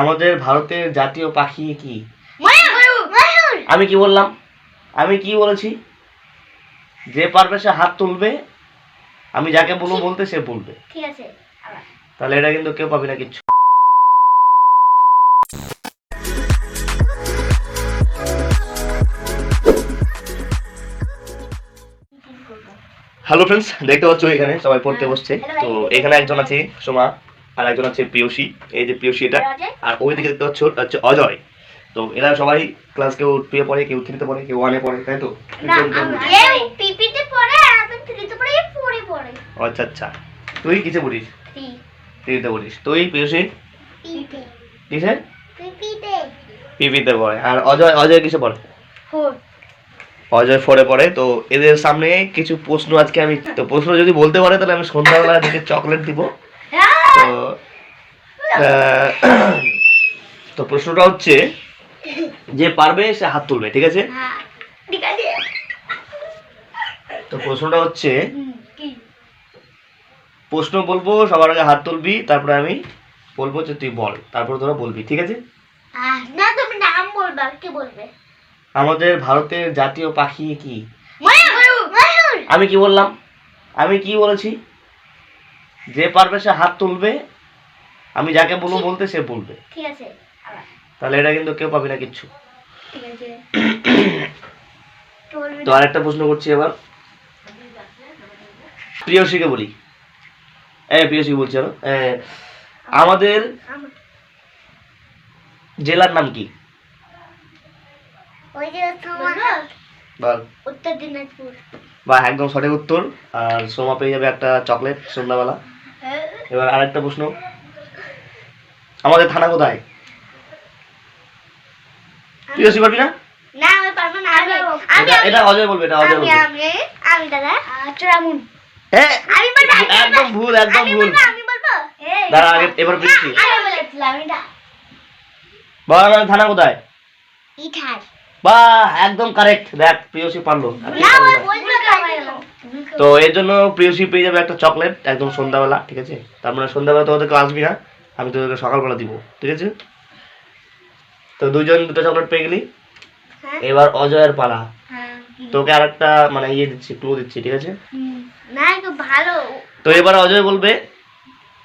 আমাদের ভারতের জাতীয় পাখি কি? আমি কি বললাম? আমি কি বলেছি? যে পারবে সে হাত তুলবে আমি যাকে বলব বলতে সে বলবে। ঠিক আছে তাহলে এটা কিন্তু কেউ পাবি না কিচ্ছু। হ্যালো ফ্রেন্ডস দেখতে পাচ্ছ এখানে সবাই পড়তে বসছে। তো এখানে একজন আছে সোমা। আর একজন আছে পিয়সী এই যে পিয়সী এটা। আর ওই দিকে দেখতে পাচ্ছ ওটা হচ্ছে অজয়। তো এরা সবাই ক্লাস কেউ টুয়ে পড়ে কেউ থ্রিতে পড়ে কেউ ওয়ানে পড়ে তাই তো? আচ্ছা আচ্ছা। তুই কিসে পড়িস? থ্রি থ্রিতে পড়িস। তুই পিপি কিসে? পিপিতে পড়ে। আর অজয় অজয় কিসে পড়ে? অজয় ফোরে পড়ে। তো এদের সামনে কিছু প্রশ্ন আজকে আমি তো প্রশ্ন যদি বলতে পারে তাহলে আমি সন্ধ্যাবেলা দিকে চকলেট দিব। তো তো প্রশ্নটা হচ্ছে যে পারবে সে হাত তুলবে ঠিক আছে? হ্যাঁ তো প্রশ্নটা হচ্ছে প্রশ্ন বলব সবার আগে হাত তুলবি তারপরে আমি বলব যে তুই বল তারপর তোরা বলবি ঠিক আছে? না তুমি নাম বলবে কি বলবে? আমাদের ভারতের জাতীয় পাখি কি? আমি কি বললাম? আমি কি বলেছি? যে পারবে সে হাত তুলবে আমি যাকে বলব বলতে সে বলবে। ঠিক আছে তাহলে এটা কিন্তু কেউ পাবে না কিচ্ছু। তো আরেকটা প্রশ্ন করছি এবার। প্রিয়সীকে বলি। এ প্রিয়সী বলছি আরও। আমাদের জেলার নাম কি? ওই যে উত্তর দিনাজপুর। বা একদম সঠিক উত্তর। আর সোমা পেয়ে যাবে একটা চকলেট সন্ধ্যাবেলা। এবার আরেকটা প্রশ্ন। আমাদের থানা কোথায়? প্রিয়সী পারবি না? না আমি পারব না আমি এটা এটা অজয় বলবে এটা অজয় বলবে। আমি আমি দাদা। চোরামুন। হ্যাঁ আমি বলব একদম ভুল একদম ভুল। বলব আমি বলব। দাঁড়া আগে এবার প্রিয়সী আমি বলেছিলাম এটা বল আমাদের থানা কোথায়? ইঠার বা একদম কারেক্ট দেখ প্রিয়সী পারল। না। বলব তো এর জন্য প্রিয়সী পেয়ে যাবে একটা চকলেট একদম সন্ধ্যাবেলা ঠিক আছে? তার মানে সন্ধ্যাবেলা তোদেরকে আসবি না আমি তোদেরকে সকালবেলা দিব ঠিক আছে? তো দুজন দুটো চকলেট পেয়ে গেলি। হ্যাঁ। এবার অজয়ের পালা। হ্যাঁ। তোকে আর একটা মানে ইয়ে দিচ্ছি ক্লু দিচ্ছি ঠিক আছে? তো এবার অজয় বলবে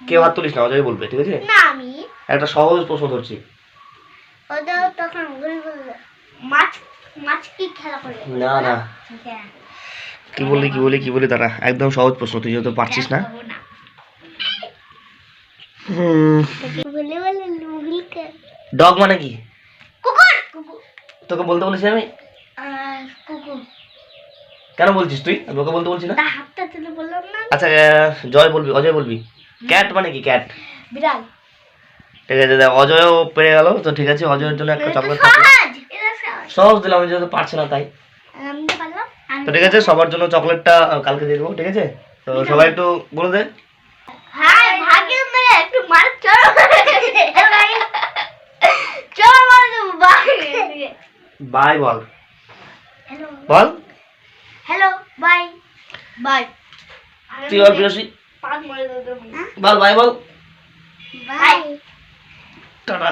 কেউ হাত তুলিস না অজয় বলবে ঠিক আছে? একটা সহজ প্রশ্ন ধরছি। ওদের তখন বলব মাছ মাছ কি খেলা করে না না। হ্যাঁ। কি বললি কি বলি কি বলি দাঁড়া একদম সহজ প্রশ্ন তুই যেহেতু পারছিস না। বলে বলে ডগ মানে কি? তোকে বলতে বলেছি আমি? কেন বলছিস তুই? আমি ওকে বলতে বলছি না? আচ্ছা জয় বলবি অজয় বলবি? ক্যাট মানে কি ক্যাট বিড়াল। ঠিক আছে অজয়ও পেয়ে গেল তো ঠিক আছে অজয়ের জন্য একটা চকলেট সহজ দিলাম আমি যেহেতু পারছে না তাই। আমি তো ঠিক আছে সবার জন্য চকলেটটা কালকে দিয়ে দেবো ঠিক আছে? তো সবাই একটু বলে দে। বাই বল। বল। Hello bye. বাই। তুই বল প্রিয়সী বল বাই বল। বাই। টাটা।